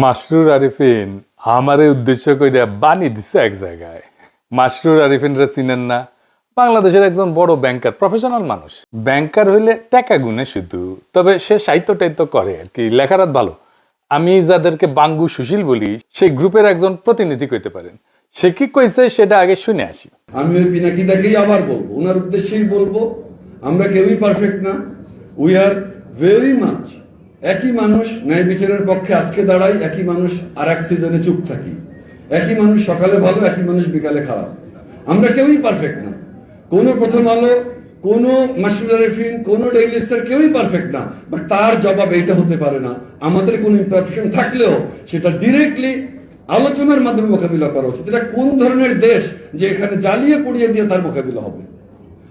মাসরুর আরিফিন আমারে উদ্দেশ্য কইরা বানি দিছে এক জায়গায়। মাসরুর আরিফিনরা চিনেন না। বাংলাদেশের একজন বড় ব্যাংকার প্রফেশনাল মানুষ। ব্যাংকার হইলে টাকা গুনে শুধু, তবে সে সাহিত্য টাইত্য করে আর কি লেখারাত ভালো। আমি যাদেরকে বাঙ্গু সুশীল বলি, সেই গ্রুপের একজন প্রতিনিধি কইতে পারেন। সে কি কইছে সেটা আগে শুনে আসি। আমি ওই পিনাকিদাকেই আবার বলব, ওনার উদ্দেশ্যেই বলব, আমরা কেউই পারফেক্ট না। উই আর ভেরি মাচ একই মানুষ ন্যায় বিচারের পক্ষে আজকে দাঁড়াই, একই মানুষ আর এক সিজনে চুপ থাকি। একই মানুষ সকালে ভালো, একই মানুষ বিকালে খারাপ। আমরা কেউই পারফেক্ট না। কোন প্রথম আলো, কোন আরিফিন কোন ডেইলি কেউই পারফেক্ট না। বাট তার জবাব এইটা হতে পারে না। আমাদের কোন ইমপারফেকশন থাকলেও সেটা ডিরেক্টলি আলোচনার মাধ্যমে মোকাবিলা করা উচিত। এটা কোন ধরনের দেশ যে এখানে জ্বালিয়ে পুড়িয়ে দিয়ে তার মোকাবিলা হবে?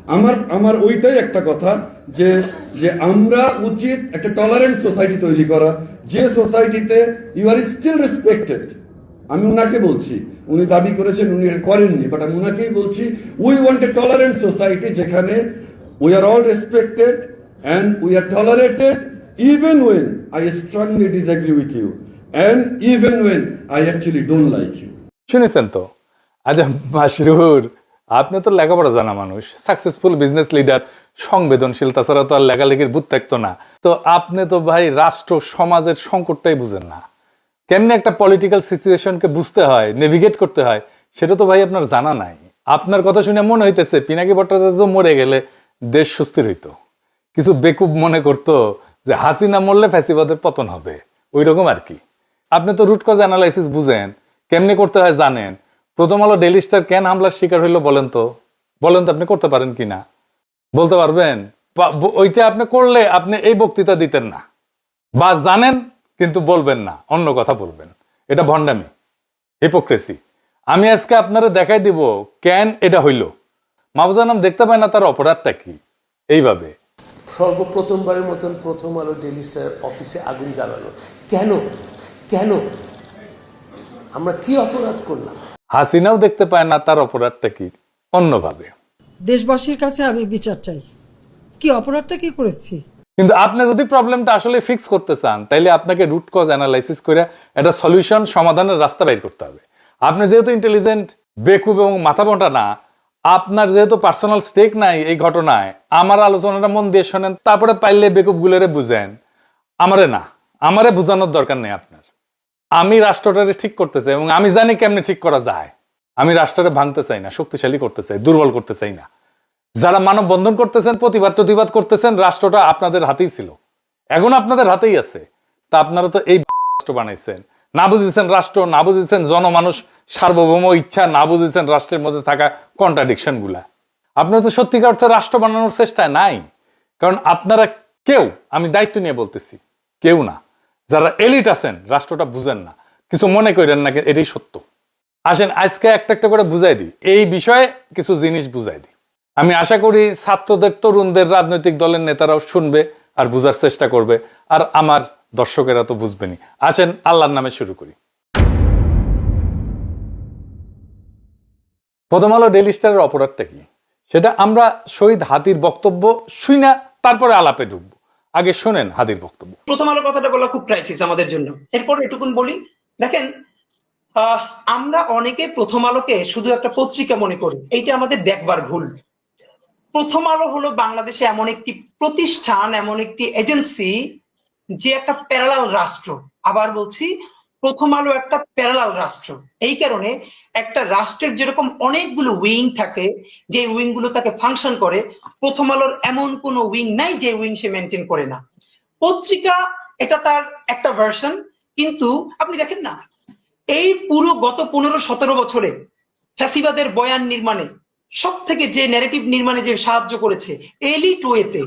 আমার আমার ওইটাই একটা কথা। যে যে আমরা উচিত একটা টলারেন্ট সোসাইটি তৈরি করা, যে সোসাইটিতে ইউ আর স্টিল রেসপেক্টেড আমি উনাকে বলছি, উনি দাবি করেছেন, উনি করেননি বাট আমি উনাকেই বলছি we want a tolerant society যেখানে we are all respected and we are tolerated even when I strongly disagree with you and even when I actually don't like you শুনেছেন তো? আচ্ছা মাসরুর আপনি তো লেখাপড়া জানা মানুষ সাকসেসফুল বিজনেস লিডার সংবেদনশীল তাছাড়া তো আর লেখালেখির বুধ থাকতো না। তো আপনি তো ভাই রাষ্ট্র, সমাজের সংকটটাই বুঝেন না। কেমনি একটা পলিটিক্যাল সিচুয়েশনকে বুঝতে হয় নেভিগেট করতে হয়, সেটা তো ভাই আপনার জানা নাই। আপনার কথা শুনে মনে হইতেছে, পিনাকি ভট্টাচার্য মরে গেলে দেশ সুস্থির হইতো। কিছু বেকুব মনে করতো যে হাসিনা মরলে ফ্যাসিবাদের পতন হবে। ওই রকম আর কি। আপনি তো রুট কজ অ্যানালাইসিস বুঝেন, কেমনি করতে হয় জানেন। প্রথম আলো ডেলি স্টার কেন হামলার শিকার হইল বলেন তো? বলেন তো আপনি করতে পারেন কি না বলতে পারবেন? ওইটা আপনি করলে আপনি এই বক্তৃতা দিতেন না। বা জানেন কিন্তু বলবেন না অন্য কথা বলবেন। এটা ভণ্ডামি হিপোক্রেসি আমি আজকে আপনারা দেখাই দিব কেন এটা হইল। মাহবুজানাম দেখতে পায় না তার অপরাধটা কি? এইভাবে। সর্বপ্রথমবারের মতন প্রথম আলো ডেলি স্টার অফিসে আগুন জ্বালালো। কেন? কেন? আমরা কি অপরাধ করলাম? হাসিনাও দেখতে পায় না তার অপরাধটা কি? অন্যভাবে। দেশবাসীর কাছে আমি বিচার চাই। কি অপরাধটা কি করেছি? কিন্তু আপনি যদি প্রবলেমটা আসলে ফিক্স করতে চান, তাইলে আপনাকে রুট কজ অ্যানালাইসিস করে একটা সলিউশন সমাধানের রাস্তা বের করতে হবে। আপনি যেহেতু ইন্টেলিজেন্ট বেকুব এবং মাথা মোটা না, আপনার যেহেতু পার্সোনাল স্টেক নাই এই ঘটনায়, আমার আলোচনাটা মন দিয়ে শোনেন, তারপরে পাইলে বেকুব গুলোরে বুঝেন। আমারে না, আমারে বুঝানোর দরকার নেই আপনার। আমি রাষ্ট্রটারে ঠিক করতে চাই এবং আমি জানি কেমনে ঠিক করা যায়। আমি রাষ্ট্রটা ভাঙতে চাই না, শক্তিশালী করতে চাই, দুর্বল করতে চাই না। যারা মানব বন্ধন করতেছেন, প্রতিবাদ প্রতিবাদ করতেছেন, রাষ্ট্রটা আপনাদের হাতেই ছিল। এখন আপনাদের হাতেই আছে। তা আপনারা তো এই রাষ্ট্র বানাইছেন। না বুঝেছেন রাষ্ট্র, না বুঝেছেন জনমানুষ, সার্বভৌম ইচ্ছা, না বুঝেছেন রাষ্ট্রের মধ্যে থাকা কন্ট্রাডিকশনগুলা আপনারা তো সত্যিকার অর্থে রাষ্ট্র বানানোর চেষ্টায় নাই। কারণ আপনারা কেউ, আমি দায়িত্ব নিয়ে বলতেছি, কেউ না। যারা এলিট আছেন, রাষ্ট্রটা বুঝেন না। কিছু মনে করেন না, এটাই সত্য। আসেন, আজকে একটা একটা করে বুঝাই দিই। এই বিষয়ে কিছু জিনিস বুঝাই দিই। আমি আশা করি ছাত্রদের, তরুণদের, রাজনৈতিক দলের নেতারাও শুনবে আর বুঝার চেষ্টা করবে। আর আমার দর্শকেরা তো বুঝবেনি আসেন, আল্লাহর নামে শুরু করি। প্রথম আলো ডেলি স্টারের অপরাধটা কি? সেটা আমরা শহীদ হাতির বক্তব্য শুই না, তারপরে আলাপে ঢুকবো। আগে শোনেন হাতির বক্তব্য। প্রথম আলো কথাটা বলা খুব ক্রাইসিস আমাদের জন্য। এরপর এটুকুন বলি। দেখেন আমরা অনেকে প্রথম আলোকে শুধু একটা পত্রিকা মনে করি। এইটা আমাদের দেখবার ভুল। প্রথম আলো হলো বাংলাদেশে এমন একটি প্রতিষ্ঠান, এমন একটি এজেন্সি, যে একটা প্যারালাল রাষ্ট্র। আবার বলছি, প্রথম আলো একটা প্যারালাল রাষ্ট্র। এই কারণে একটা রাষ্ট্রের যেরকম অনেকগুলো উইং থাকে, যে উইংগুলো তাকে ফাংশন করে, প্রথম আলোর এমন কোনো উইং নাই যে উইং সে মেনটেন করে না। পত্রিকা, এটা তার একটা ভার্সন, কিন্তু আপনি দেখেন না এই পুরো গত পনেরো সতেরো বছরে ফ্যাসিবাদের বয়ান নির্মাণে সব থেকে যে ন্যারেটিভ নির্মাণে যে সাহায্য করেছে এলিট ওয়েতে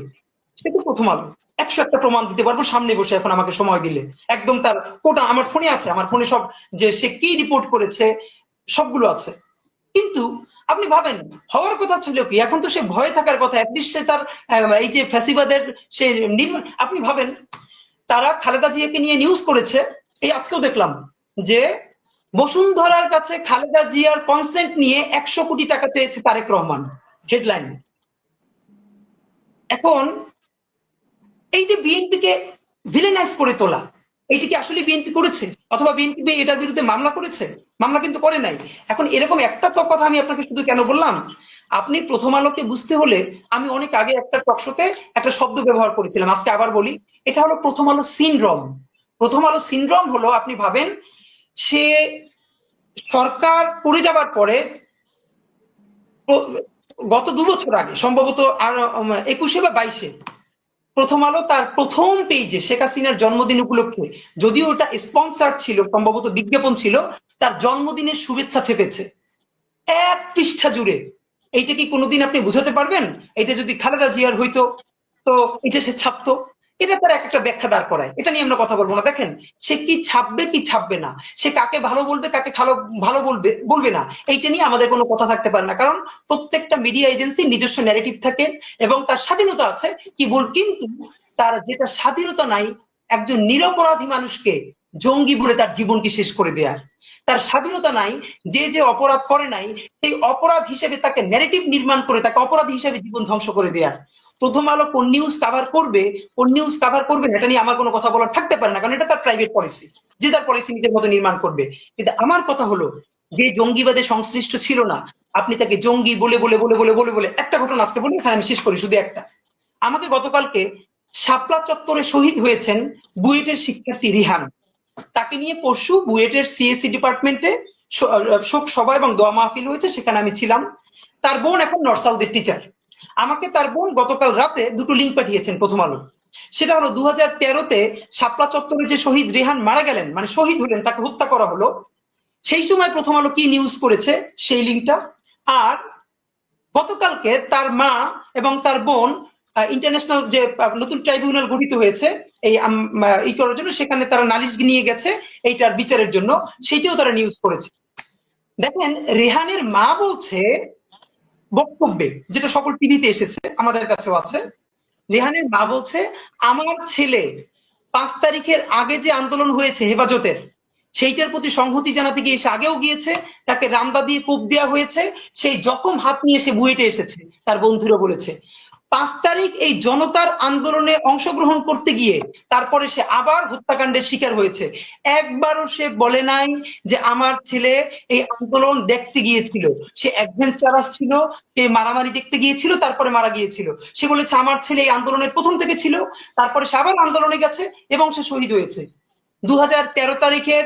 সেটা প্রথম আলো। একশো একটা প্রমাণ দিতে পারব, সামনে বসে এখন আমাকে সময় দিলে। একদম তার কোটা আমার ফোনে আছে, আমার ফোনে সব যে সে কি রিপোর্ট করেছে, সবগুলো আছে। কিন্তু আপনি ভাবেন, হওয়ার কথা ছিল কি? এখন তো সে ভয়ে থাকার কথা সে তার এই যে ফ্যাসিবাদের সে আপনি ভাবেন, তারা খালেদা জিয়াকে নিয়ে নিউজ করেছে, এই আজকেও দেখলাম। যে বসুন্ধরার কাছে খালেদা জিয়ার কনসেন্ট নিয়ে একশো কোটি টাকা চেয়েছে তারেক রহমান হেডলাইন এখন এই যে বিএনপিকে ভিলেনাইজ করে তোলা, এইটা কি আসলে বিএনপি করেছে? অথবা বিএনপি এটার বিরুদ্ধে মামলা করেছে? মামলা কিন্তু করে নাই। এখন এরকম একটা তো কথা আমি আপনাকে শুধু কেন বললাম, আপনি প্রথম আলোকে বুঝতে হলে আমি অনেক আগে একটা টকশোতে একটা শব্দ ব্যবহার করেছিলাম, আজকে আবার বলি, এটা হলো প্রথম আলো সিনড্রোম প্রথম আলো সিনড্রোম হলো আপনি ভাবেন সে সরকার পড়ে যাবার পরে, গত দু বছর আগে, সম্ভবত আর একুশে বা বাইশে, প্রথম আলো তার প্রথম পেজে শেখ হাসিনার জন্মদিন উপলক্ষে, যদিও ওটা স্পন্সার ছিল, সম্ভবত বিজ্ঞাপন ছিল, তার জন্মদিনের শুভেচ্ছা চেপেছে এক পৃষ্ঠা জুড়ে। এইটা কি কোনোদিন আপনি বুঝাতে পারবেন? এটা যদি খালেদা জিয়ার হইতো, তো এটা সে ছাপতো। এটা তার এক একটা ব্যাখ্যা দাঁড় করায়। এটা নিয়ে আমরা কথা বলব না। দেখেন, সে কি ছাপবে কি ছাপবে না? সে কাকে ভালো বলবে, কাকে ভালো ভালো বলবে বলবে না। এইটা নিয়ে আমাদের কোনো কথা থাকতে পারে না। কারণ প্রত্যেকটা মিডিয়া এজেন্সি নিজস্ব ন্যারেটিভ থাকে এবং তার স্বাধীনতা আছে কি বল কিন্তু তার যেটা স্বাধীনতা নাই, একজন নিরপরাধী মানুষকে জঙ্গি বলে তার জীবনকে শেষ করে দেয়ার। তার স্বাধীনতা নাই, যে যে অপরাধ করে নাই, সেই অপরাধ হিসেবে তাকে ন্যারেটিভ নির্মাণ করে, তাকে অপরাধ হিসেবে জীবন ধ্বংস করে দেয়ার। প্রথম আলো কোন নিউজ কাভার করবে, কোন নিউজ কাভার করবে, এটা নিয়ে আমার কোনো কথা বলার থাকতে পারে না, কারণ এটা তার প্রাইভেট পলিসি যে তার পলিসি নিজের মতো নির্মাণ করবে। কিন্তু আমার কথা হলো, যে জঙ্গিবাদে সংশ্লিষ্ট ছিল না, আপনি তাকে জঙ্গি বলে বলে বলে বলে বলে বলে একটা ঘটনা আজকে বলি এখানে আমি শেষ করি শুধু একটা। আমাকে গতকালকে শাপলা চত্বরে শহীদ হয়েছেন বুয়েটের শিক্ষার্থী রিহান। তাকে নিয়ে পরশু বুয়েটের সিএসসি ডিপার্টমেন্টে শোক সভা এবং দোয়া মাহফিল হয়েছে, সেখানে আমি ছিলাম। তার বোন এখন নর্থ সাউথের টিচার আমাকে তার বোন গতকাল রাতে দুটো লিঙ্ক পাঠিয়েছেন প্রথম আলো। সেটা হলো দু হাজার তেরোতে শাপলা চত্বরে যে শহীদ রেহান মারা গেলেন মানে শহীদ হলেন, তাকে হত্যা করা হলো, সেই সময় প্রথম আলো কি নিউজ করেছে? সেই লিঙ্কটা আর গতকালকে তার মা এবং তার বোন ইন্টারন্যাশনাল যে নতুন ট্রাইব্যুনাল গঠিত হয়েছে, এই ই করার জন্য সেখানে তারা নালিশ নিয়ে গেছে এইটার বিচারের জন্য সেইটাও তারা নিউজ করেছে। দেখেন, রেহানের মা বলছে বক্তব্যে, যেটা সকল টিভিতে এসেছে, আমাদের কাছেও আছে। রেহানের মা বলছে, আমার ছেলে পাঁচ তারিখের আগে যে আন্দোলন হয়েছে হেফাজতের, সেইটার প্রতি সংহতি জানাতে গিয়ে সে আগেও গিয়েছে, তাকে রামদা দিয়ে কোপ দেওয়া হয়েছে, সেই জখম হাত নিয়ে সে বুয়েটে এসেছে, তার বন্ধুরা বলেছে। পাঁচ তারিখ এই জনতার আন্দোলনে অংশগ্রহণ করতে গিয়ে তারপরে সে আবার হত্যাকাণ্ডের শিকার হয়েছে। একবারও সে বলে নাই যে আমার ছেলে এই আন্দোলন দেখতে গিয়েছিল। সে অ্যাডভেঞ্চারাস ছিল, সে মারামারি দেখতে গিয়েছিল, তারপরে মারা গিয়েছিল। সে বলেছে, আমার ছেলে এই আন্দোলনের প্রথম থেকে ছিল। তারপরে সে আবার আন্দোলনে গেছে এবং সে শহীদ হয়েছে। দু হাজার তেরো তারিখের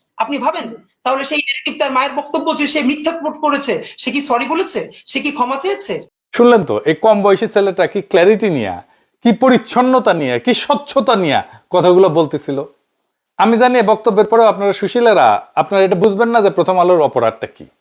আপনি ভাবেন? তাহলে সেই নেগেটিভ তার মায়ের বক্তব্য যে সে মিথ্যা প্রোট করেছে, সে কি সরি বলেছে? সে কি ক্ষমা চেয়েছে? শুনলেন তো, এই কম বয়সী ছেলেটা কি ক্ল্যারিটি নিয়ে? কি পরিচ্ছন্নতা নিয়ে? কি স্বচ্ছতা নিয়ে কথাগুলো বলতেছিল? আমি জানি বক্তব্যের পরেও আপনারা সুশীলেরা, আপনারা এটা বুঝবেন না যে প্রথম আলোর অপরাধটা কি।